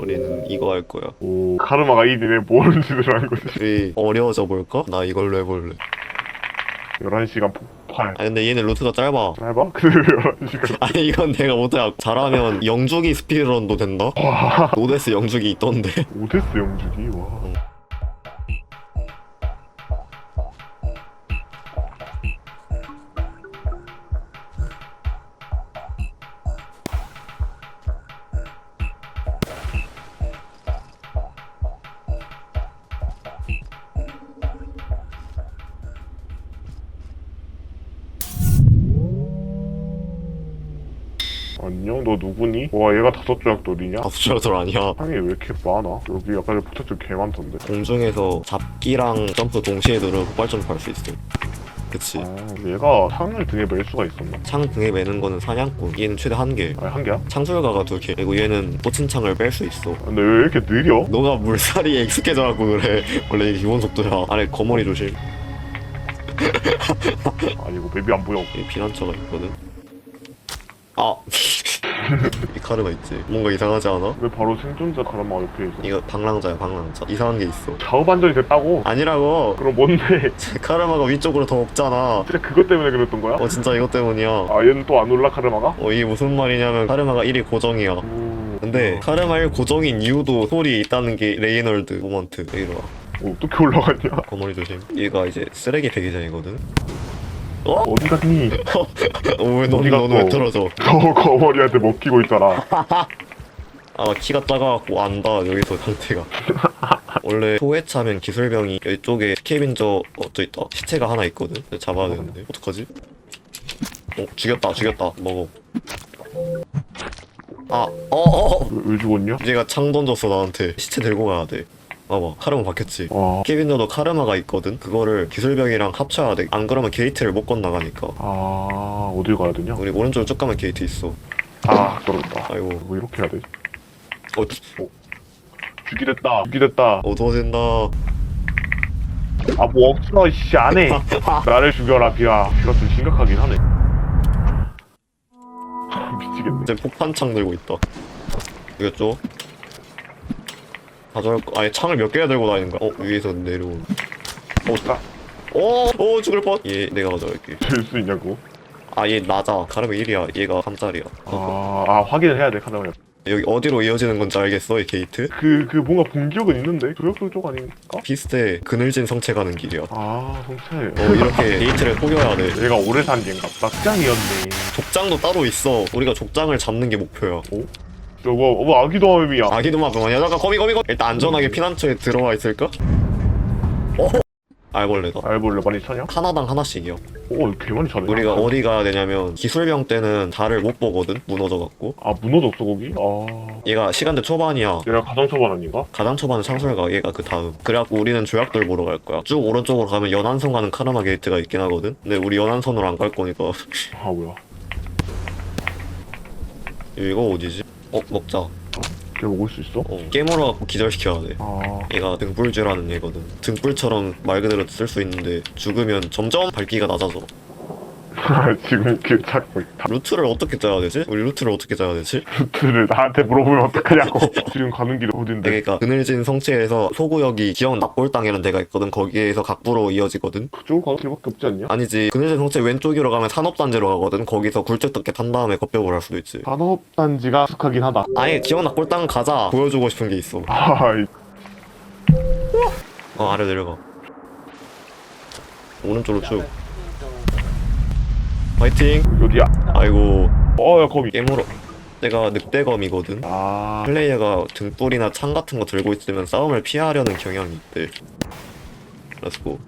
우리는 이거 할 거야. 오. 카르마가 이리네 뭘 짓을 하는 거지? 우리 어려워져 볼까? 나 이걸로 해볼래. 11시간 폭발. 아 근데 얘는 루트가 짧아. 짧아? 그래 11시간? 아니 이건 내가 못해. 잘하면 영주기 스피드런도 된다? 와. 오데스 영주기 있던데. 오데스 영주기? 와 안녕 너 누구니? 와 얘가 다섯 조약돌이냐? 아수철들 아니야 상이 왜 이렇게 많아? 여기 약간 포탑들 개 많던데 공중에서 잡기랑 점프 동시에 누르면 폭발 점프 할 수 있어 그치 아, 얘가 상을 등에 멜 수가 있었나? 창 등에 매는 거는 사냥꾼 얘는 최대 한 개 아니 한 개야? 창술가가 두 개 그리고 얘는 꽂힌 창을 뺄 수 있어 근데 왜 이렇게 느려? 너가 물살이 익숙해져갖고 그래 원래 이게 기본 속도야 안에 거머리 조심 아니 이거 맵이 안 보여 이 피난처가 있거든 아! 이 카르마 있지 뭔가 이상하지 않아? 왜 바로 생존자 카르마가 옆에 있어? 이거 방랑자야 방랑자 이상한 게 있어 좌우 반전이 됐다고? 아니라고 그럼 뭔데? 카르마가 위쪽으로 더 없잖아 진짜 그것 때문에 그랬던 거야? 어 진짜 이것 때문이야 아 얘는 또 안 올라 카르마가? 어 이게 무슨 말이냐면 카르마가 1이 고정이야 오, 근데 카르마 1 고정인 이유도 소리 있다는 게 레이널드 모먼트 이리 와 오, 어떻게 올라갔냐? 거머리 조심 얘가 이제 쓰레기 배기장이거든 어디 갔니? 어왜 너는 어디 갔어? 너는 왜 틀어져? 저 거머리한테 먹히고 있잖아. 아 키가 작아갖고 안다 여기서 상태가. 원래 소해차면 기술병이 이쪽에 스케빈저 어저 있다? 시체가 하나 있거든? 근데 잡아야 되는데. 어떡하지? 어 죽였다 죽였다. 먹어. 아 어어. 왜, 왜 죽었냐? 얘가 창 던졌어 나한테. 시체 들고 가야 돼 봐봐 카르마 박혔지. 와, 스케빈저도 카르마가 있거든? 그거를 기술병이랑 합쳐야 돼 안 그러면 게이트를 못 건너가니까. 아 어딜 가야 되냐? 우리 오른쪽으로 쭉 가면 게이트 있어. 아 떨어졌다. 아이고. 뭐 이렇게 해야 돼? 어, 죽이됐다. 죽이됐다. 어두워진다. 아 뭐 없어 씨 안 해. 나를 죽여라 비야 비가 좀 심각하긴 하네. 미치겠네. 이제 폭탄창 들고 있다. 이겼죠? 가져갈 거, 아니 창을 몇 개나 들고 다니는 거야? 어 위에서 내려온. 어따 어, 어 죽을 뻔. 얘 내가 가져갈게. 될 수 있냐고 아 얘 낮아. 가르면 1이야. 얘가 3짜리야. 아, 아 확인을 해야 돼 카드가 여기 어디로 이어지는 건지 알겠어 이 게이트? 그, 그 뭔가 본 기억은 있는데 조약돌 쪽 아닌가? 비슷해. 그늘진 성체 가는 길이야. 아 성체 어 이렇게 게이트를 포겨야 돼. 얘가 오래 산 보다 특장이었네 족장도 따로 있어. 우리가 족장을 잡는 게 목표야. 저거 뭐 아기 도마뱀이야 아기 도마 병아야 잠깐 거미 거미 거미. 일단 안전하게 피난처에 들어와 있을까? 어? 알벌레다. 알볼레 많이 차냐? 하나당 하나씩이야. 오개 많이 차네 우리가 어디 가야 되냐면 기술병 때는 달을 못 보거든 무너져갖고 아 무너졌어 거기? 아 얘가 시간대 초반이야 얘가 가장 초반 아닌가? 가장 초반은 창술가 얘가 그 다음 그래갖고 우리는 조약돌 보러 갈 거야 쭉 오른쪽으로 가면 연안선 가는 카르마 게이트가 있긴 하거든 근데 우리 연안선으로 안 갈 거니까 아 뭐야 이거 어디지? 어 먹자. 걔 먹을 수 있어? 어 깨물어 갖고 기절시켜야 돼. 아. 얘가 등불쥐라는 얘거든. 등불처럼 말 그대로 쓸 수 있는데 죽으면 점점 밝기가 낮아져 지금 길 찾고 있다. 루트를 어떻게 짜야 되지? 우리 루트를 어떻게 짜야 되지? 루트를 나한테 물어보면 어떡하냐고. 지금 가는 길이 어딘데. 그러니까 그늘진 성체에서 소구역이 기억 납골당이라는 데가 있거든. 거기에서 각부로 이어지거든. 그쪽으로 가는 길밖에 없지 않냐? 아니지. 그늘진 성체 왼쪽으로 가면 산업단지로 가거든. 거기서 굴뚝떻게 탄 다음에 겁벽을 할 수도 있지. 산업단지가 익숙하긴 하다. 아예 기억 납골당 가자. 보여주고 싶은 게 있어. 아 이- 어 아래 내려가. 오른쪽으로 쭉 파이팅. 어디야? 아이고. 어야 거미. 깨물어 내가 늑대검이거든. 아. 플레이어가 등불이나 창 같은 거 들고 있으면 싸움을 피하려는 경향이 있대. 렛츠고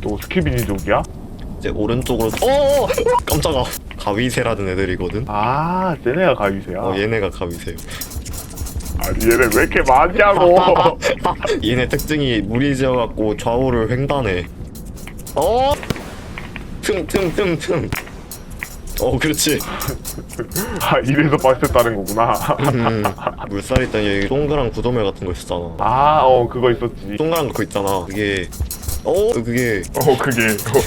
또 스키비니 족이야? 이제 오른쪽으로 어 깜짝아. 가위새라는 애들이거든. 아 쟤네가 가위새야? 어 얘네가 가위새요 아니 얘네 왜 이렇게 많냐고. 얘네 특징이 물이 지어갖고 좌우를 횡단해 어? 틈 틈 틈 틈. 어 그렇지. 아 이래서 빡셌다는 거구나. 음, 물살이 있다니 여기 동그란 구조물 같은 거 있었잖아. 아 어 그거 있었지. 동그란 거 있잖아. 그게 어 그게 어 그게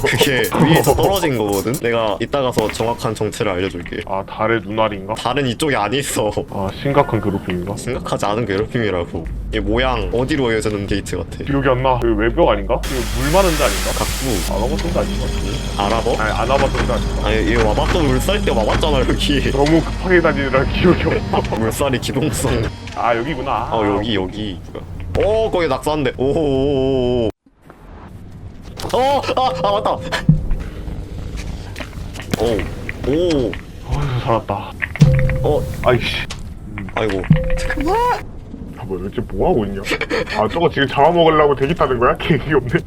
그게 위에서 떨어진 거거든 내가 이따 가서 정확한 정체를 알려줄게 아 달의 눈알인가? 다른 이쪽이 아니 있어 아 심각한 괴롭힘인가? 심각하지 않은 괴롭힘이라고 이 모양 어디로 이어지는 게이트 같아 기억이 안 나. 그 외벽 아닌가? 이거 물 많은 데 아닌가? 각부 안 와봤던 데 아닌가? 알아봐? 아니 안 와봤던 데 아닌가? 아니 이거 와봤던 물살 때 와봤잖아 여기 너무 급하게 다니느라 기억이 없어. 물살이 기동성 아 여기구나. 어 여기 여기 오 거기 낙사한데 오오오오 어 아 아, 맞다 오 오 어휴 살았다. 어 아이씨. 아이고 아 뭐야 대체 뭐 하고 있냐? 아 저거 지금 잡아먹으려고 대기 타는 거야? 계획이 없네.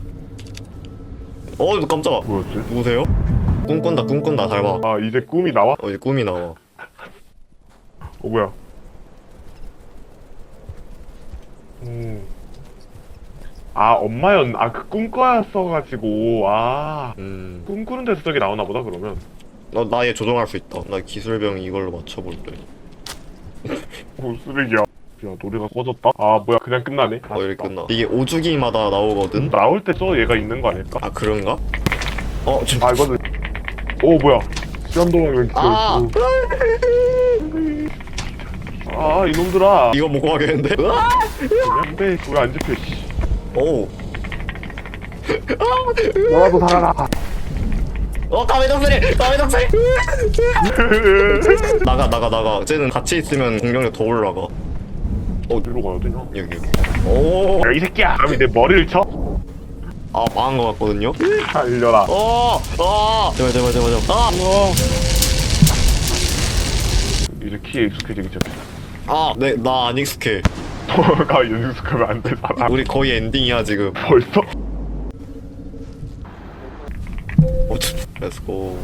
어 깜짝아 뭐였지? 누구세요? 꿈꾼다 꿈꾼다 닮아 아 이제 꿈이 나와? 어 이제 꿈이 나와 어 뭐야? 음. 아 엄마였 아그 꿈꿔였어가지고 아 음, 꿈꾸는 데서 저게 나오나 보다 그러면 나, 나 얘 조종할 수 있다. 나 기술병 이걸로 맞춰볼래. 오 쓰레기야 야 노래가 꺼졌다? 아 뭐야 그냥 끝나네 어, 이렇게 아쉽다. 끝나. 이게 오주기마다 나오거든? 나올 때저 얘가 있는 거 아닐까? 아, 그런가? 어, 좀. 아 이거는 오 뭐야 시험도망은 그 아! 아 이놈들아 이거 못 구하겠는데? 으아! 그냥 왜왜안 잡혀 씨 오. 너라도 살아라 어, 가메덕소리! 가메덕소리! 나가, 나가, 나가. 쟤는 같이 있으면 공격력 더 올라가. 어디로 가야 되냐 여기, 여기. 오! 야 이 새끼야 감히 내 머리를 쳐? 아, 망한 것 같거든요? 살려라 어! 아! 제발, 제발, 제발, 제발. 아! 이제 키에 익숙해지기 시작해 아! 네, 나 안 익숙해. 너가 연습하면 안 되잖아 우리 거의 엔딩이야, 지금. 벌써? 어, 렛츠고.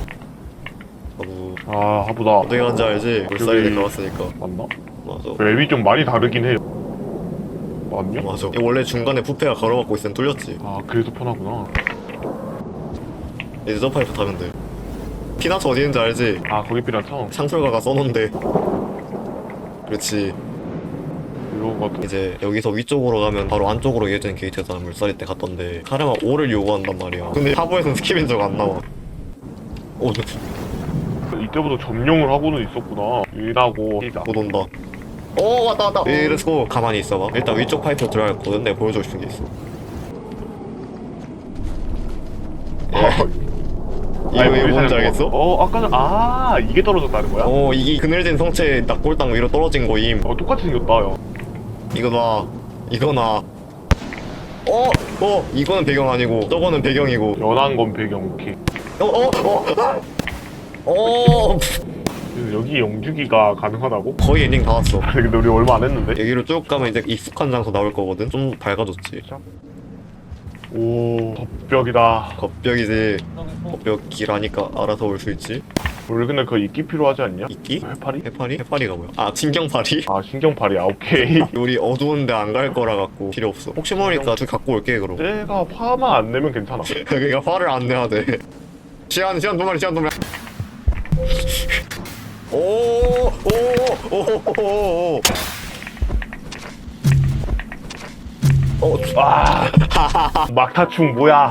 하부. 아 하부다 어떻게 간지 알지? 물살이 여기- 내려왔으니까. 맞나? 맞아. 맵이 좀 많이 다르긴 해요 맞냐? 맞아. 원래 중간에 부페가 걸어갖고 있으면 뚫렸지. 아 그래서 편하구나 이제 점파이프 타면 돼. 피나처 어디 있는지 알지? 아 거기 필요한 청 상철가가 써놓은데. 그렇지. 이거가 또 이제 여기서 위쪽으로 가면 바로 안쪽으로 이어지는 게이트에서 물살이 때 갔던데 카레마 5를 요구한단 말이야. 근데 하부에서는 스키벤저가 안 나와. 오, 저- 이때부터 점령을 하고는 있었구나 일하고 일하 못 온다. 오, 왔다, 왔다. 예, 렛츠고. 가만히 있어봐. 일단 위쪽 파이프 들어갔거든. 내가 보여주고 싶은 게 있어. 이거, 이거 뭔지 알겠어? 어 아까는 아 이게 떨어졌다는 거야? 어, 어, 이게 그늘진 성체 낙골당 위로 떨어진 거임. 똑같이 생겼다 야 이거 나 이거 나 어? 어? 이거는 배경 아니고 저거는 배경이고 연한 건 배경 오케이 어? 어? 어? 어? 그래서 여기 영주기가 가능하다고? 거의 엔딩 다 왔어 아니 근데 우리 얼마 안 했는데? 여기로 쭉 가면 이제 익숙한 장소 나올 거거든 좀 밝아졌지 오 덮벽이다 겁벽이지 겁벽이라니까 알아서 올 수 있지 원래 근데 그거 이끼 필요하지 않냐? 이끼? 해파리? 해파리? 해파리가 뭐야? 아 진경파리? 아 신경파리 아 오케이. 우리 어두운데 안 갈 거라 갖고 필요 없어. 혹시 모르니까 좀 갖고 올게 그럼. 내가 화만 안 내면 괜찮아. 그러니까 화를 안 내야 돼. 시간 시간 두 마리 시간 두 마리. 오오오오오 어, 와 막타충 뭐야?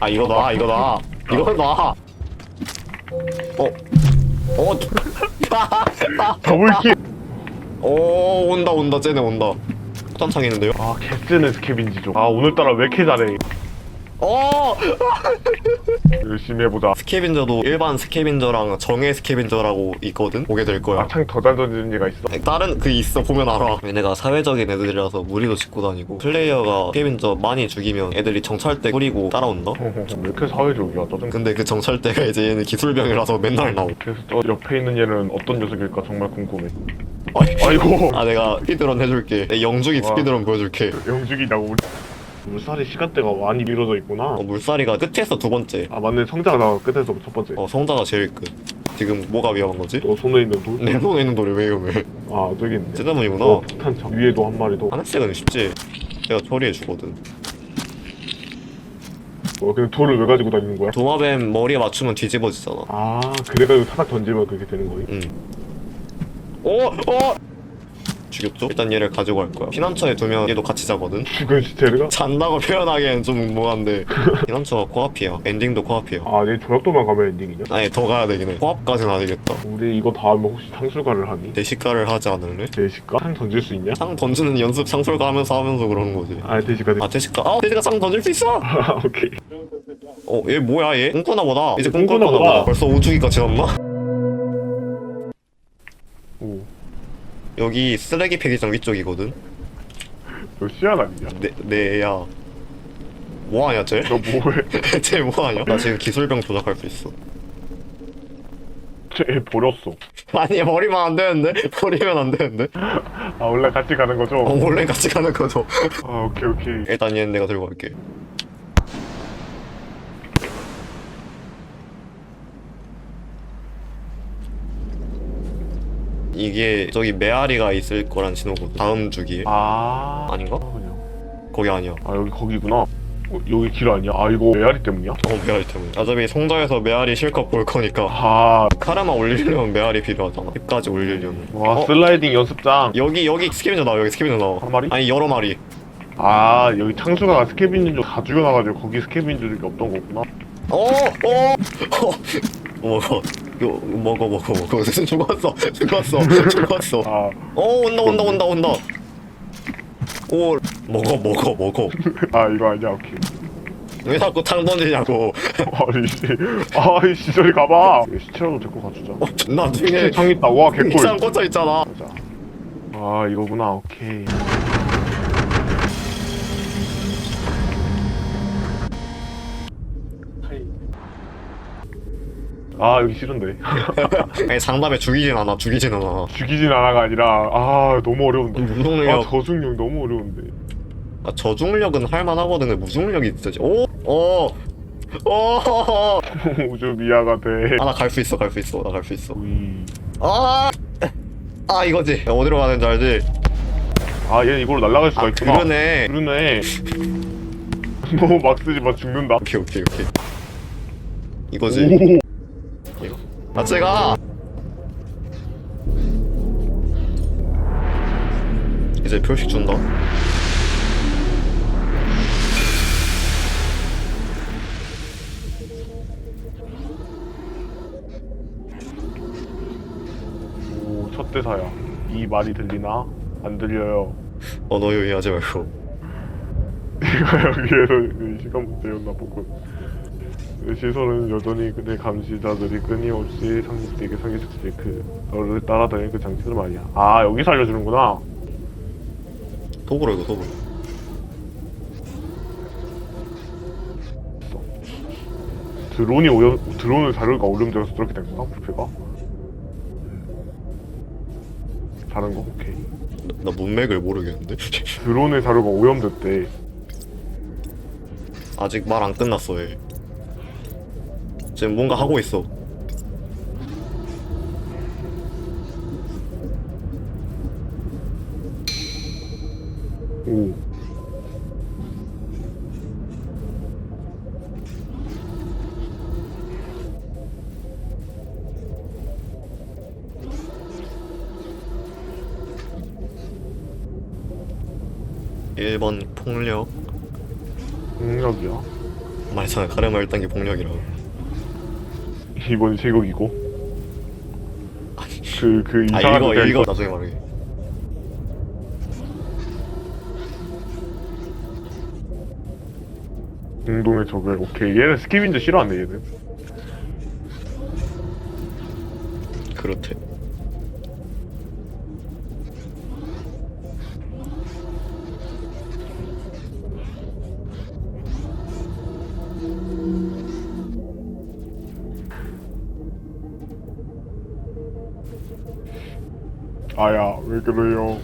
아 이거다 이거다. 이거다 어? 어? 더블킬 오 온다 온다 쟤네 온다 폭탄창 있는데요? 아 개쓰는 스케빈지죠 아 오늘따라 왜 이렇게 잘해 어! 열심히 해보자. 스캐빈저도 일반 스캐빈저랑 정의 스캐빈저라고 있거든? 보게 될 거야. 막창 더 잘 던지는 얘가 있어. 다른 그 있어. 보면 알아. 얘네가 사회적인 애들이라서 무리도 짓고 다니고 플레이어가 스캐빈저 많이 죽이면 애들이 정찰대 뿌리고 따라온다? 왜 이렇게 사회적이야? 짜증 근데 그 정찰대가 이제 얘는 기술병이라서 맨날 나오 그래서 저 옆에 있는 얘는 어떤 녀석일까? 정말 궁금해. 아이, 아이고. 아 내가 스피드런 해줄게. 내 와. 스피드런 보여줄게. 영죽이냐고 우리 물살이 시간대가 많이 미뤄져 있구나. 어, 물살이가 끝에서 두 번째. 아 맞네. 성자가 나 끝에서 첫 번째. 어 성자가 제일 끝. 지금 뭐가 위험한 거지? 너 손에 있는 돌? 내 손에 있는 돌이 왜 위험해? 아 저기 있네. 쟤네문이구나. 어 폭탄창 위에도 한 마리 더. 하나씩은 쉽지. 내가 처리해 주거든. 어, 근데 돌을 왜 가지고 다니는 거야? 도마뱀 머리에 맞추면 뒤집어지잖아. 아 그래가지고 타닥 던지면 그렇게 되는 거임? 응. 오! 오! 죽였죠? 일단 얘를 가지고 갈 거야 피난처에 두면 얘도 같이 자거든 죽은 시체가? 잔다고 표현하기엔 좀 뭐한데 피난처가 코앞이야 엔딩도 코앞이야 아내 조약도만 가면 엔딩이냐? 아니 더 가야 되긴 해 코앞까지는 아니겠다 우리 이거 다 하면 혹시 상술가를 하니? 대시가를 하지 않을래? 대식가? 상 던질 수 있냐? 상 던지는 연습 상술가 하면서 하면서 그러는 거지 아 대식가 아 대시가 아 대시가 상 던질 수 있어 아 오케이 어 얘 뭐야 얘 꿈꾸나 보다 이제 꿈꾸나. 보다 벌써 우주기가 지났나? 오 여기 쓰레기 폐기장 위쪽이거든 너 시안 아니냐? 네, 네야 뭐하냐 쟤? 너 뭐해? 쟤 뭐하냐? 나 지금 기술병 조작할 수 있어 쟤 버렸어 아니 버리면 안 되는데? 버리면 안 되는데? 아 원래 같이 가는 거죠? 어 원래 같이 가는 거죠 아 오케이 오케이 일단 얘는 내가 들고 갈게 이게 저기 메아리가 있을 거란 신호거든 다음 주기에 아 아닌가? 그냥. 거기 아니야 아 여기 거기구나 어, 여기 길 아니야? 아 이거 메아리 때문이야? 어 메아리 때문에 어차피 송도에서 메아리 실컷 볼 거니까 아, 카르마 올리려면 메아리 필요하잖아 힙까지 올리려면 와 어? 슬라이딩 연습장 여기 여기 스케빈저 나와 여기 스케빈저 나와 한 마리? 아니 여러 마리 아 여기 창수가 스케빈저 다 죽여놔가지고 거기 스케빈저들이 없던 거구나 어! 어! 어! 먹 어 이거 먹어 먹어 먹어 죽었어 죽었어 죽었어. 아. 어 온다 온다 온다 온다. 오 먹어 먹어 먹어. 아 이거 아니야 오케이. 왜 자꾸 창 던지냐고. 아니 씨. 아이 씨 저리 가봐. 시체라도 데리고 가주자. 어 존나 등에 창 있다. 와 개꿀. 이상 꽂혀 있잖아. 아 이거구나 오케이 아 여기 싫은데 아니 장담에 죽이진 않아 죽이진 않아 죽이진 않아가 아니라 아 너무 어려운데 아 무중력 저중력 너무 어려운데 아, 저중력은 할만하거든 근데 무중력이 있어지 오! 어! 어! 우주 미아가 돼 아 나 갈 수 있어 갈 수 있어 나 갈 수 있어 우이. 아! 아 이거지 어디로 가는지 알지? 아, 얘 이걸로 날아갈 수가 아 있구나. 그러네 그러네. 너무 막 쓰지 마, 죽는다. 오케이 오케이 오케이 이거지 오. 아 제가 이제 표식 준다 오, 첫 대사야. 이 말이 들리나? 안 들려요. 언어 유희하지 말고 내가 여기에서 그 시간부터 배웠나 보군. 그 시선은 여전히 그대 감시자들이 끊임없이 상식되게 상기시킬 그 너를 따라다니는 그 장치들 말이야. 아, 여기서 알려주는구나. 도구로 이거 도구 드론이 오염, 드론을 자료가 오염되어서 저렇게 된 건가? 부패가? 다른 거? 오케이. 나, 나 문맥을 모르겠는데 드론의 자료가 오염됐대. 아직 말 안 끝났어 얘 지금 뭔가 하고 있어 오. 일번 폭력 폭력이야. 말잖아 카르마 1단계 폭력이라고 이번이 제격이고. 그, 그 아 이상한 이거 있어. 나중에 말해 공동의 적을. 오케이. 얘는 스키빈즈 싫어하네, 얘는. 그렇대 아야, 왜 그래요?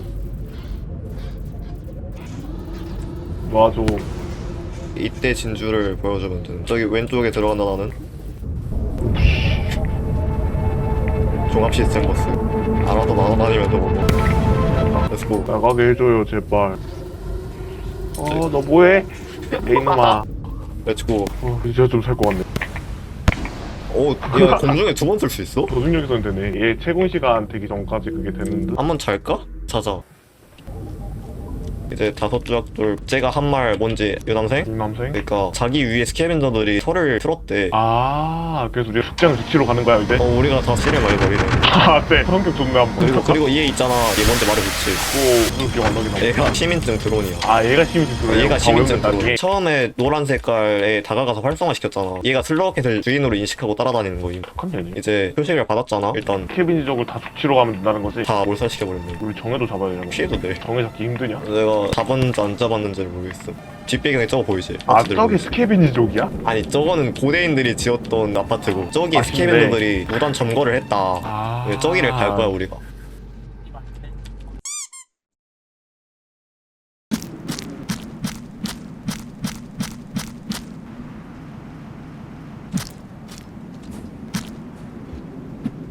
놔줘. 이때 진주를 보여주면 되는 저기 왼쪽에 들어간다 나는 종합 시스템 버스 알아서 날아다니면서 먹어 렛츠고 나가게 해줘요, 제발. 어, 너 뭐해? 내 이놈아. 렛츠고 어, 진짜 좀살 것 같네. 오, 얘 공중에 두 번 쓸 수 있어? 조중력에서는 되네. 얘 채공 시간 되기 전까지 그게 되는데. 한번 잘까? 자자 이제 다섯 조약돌 쟤가 한 말 뭔지 유남생? 남생? 그러니까 자기 위에 스캐벤저들이 털을 틀었대. 아 그래서 우리가 숙제는 숙지로 가는 거야 이제? 어 우리가 다 씨를 많이 버리네. 아네. 성격 좋네 한번. 그리고 그리고 얘 있잖아. 얘 먼저 말해줬지. 오 무슨 기억 안 나긴 하네. 얘가 시민증 드론이야. 아 얘가 시민증 들어요 얘가 시민증 드론. 처음에 노란 색깔에 다가가서 활성화시켰잖아. 얘가 슬로우켓을 주인으로 인식하고 따라다니는 거임. 착한 년이 이제 표식을 받았잖아 일단. 케빈이 적을 다 숙지로 가면 된다는 거지? 다 몰살시켜버렸네. 우리 정해도 잡아야 되는 거 피해도 돼. 정해 잡기 힘드냐? 내가 잡았는지 안 잡았는지를 모르겠어 뒷배경에 저거 보이지? 아 아파트들 보이지? 스케빈이족이야? 아니 저거는 고대인들이 지었던 아파트고 저기 아, 스캐벤저들이 무단 점거를 했다 아 네, 저기를 갈 거야 우리가